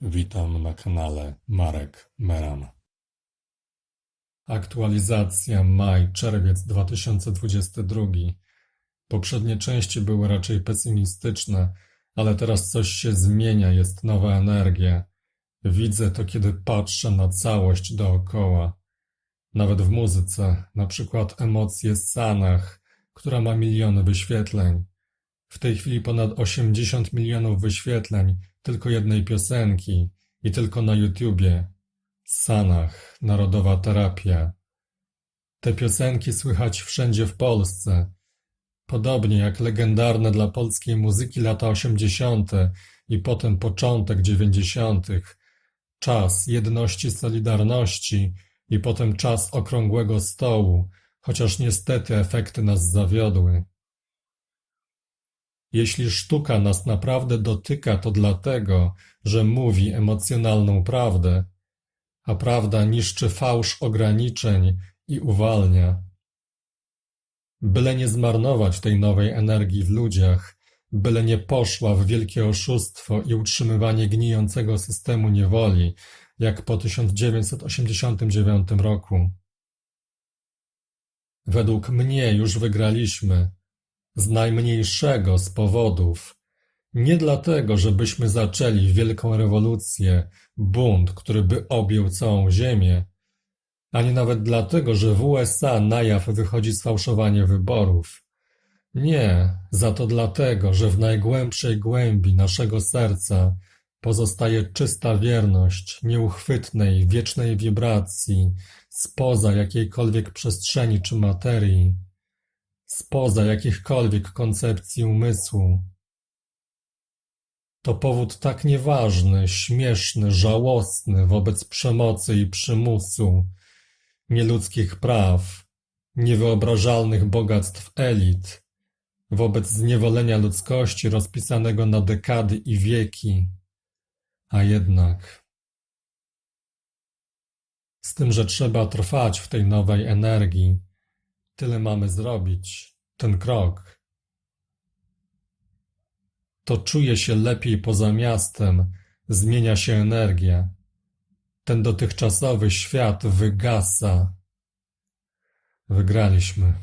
Witam na kanale Marek Meram. Aktualizacja maj-czerwiec 2022. Poprzednie części były raczej pesymistyczne, ale teraz coś się zmienia, jest nowa energia. Widzę to, kiedy patrzę na całość dookoła. Nawet w muzyce, na przykład emocje Sanach, która ma miliony wyświetleń. W tej chwili ponad 80 milionów wyświetleń tylko jednej piosenki i tylko na YouTubie. Sanach, narodowa terapia. Te piosenki słychać wszędzie w Polsce. Podobnie jak legendarne dla polskiej muzyki lata 80. i potem początek 90. Czas jedności Solidarności i potem czas okrągłego stołu, chociaż niestety efekty nas zawiodły. Jeśli sztuka nas naprawdę dotyka, to dlatego, że mówi emocjonalną prawdę, a prawda niszczy fałsz ograniczeń i uwalnia. Byle nie zmarnować tej nowej energii w ludziach, byle nie poszła w wielkie oszustwo i utrzymywanie gnijącego systemu niewoli, jak po 1989 roku. Według mnie już wygraliśmy, z najmniejszego z powodów. Nie dlatego, żebyśmy zaczęli wielką rewolucję, bunt, który by objął całą Ziemię, ani nawet dlatego, że w USA na jaw wychodzi sfałszowanie wyborów. Nie, za to dlatego, że w najgłębszej głębi naszego serca pozostaje czysta wierność nieuchwytnej, wiecznej wibracji, spoza jakiejkolwiek przestrzeni czy materii spoza jakichkolwiek koncepcji umysłu. To powód tak nieważny, śmieszny, żałosny wobec przemocy i przymusu, nieludzkich praw, niewyobrażalnych bogactw elit, wobec zniewolenia ludzkości rozpisanego na dekady i wieki. A jednak. Z tym, że trzeba trwać w tej nowej energii, Tyle mamy zrobić, ten krok. To czuje się lepiej poza miastem, zmienia się energia. Ten dotychczasowy świat wygasa. Wygraliśmy.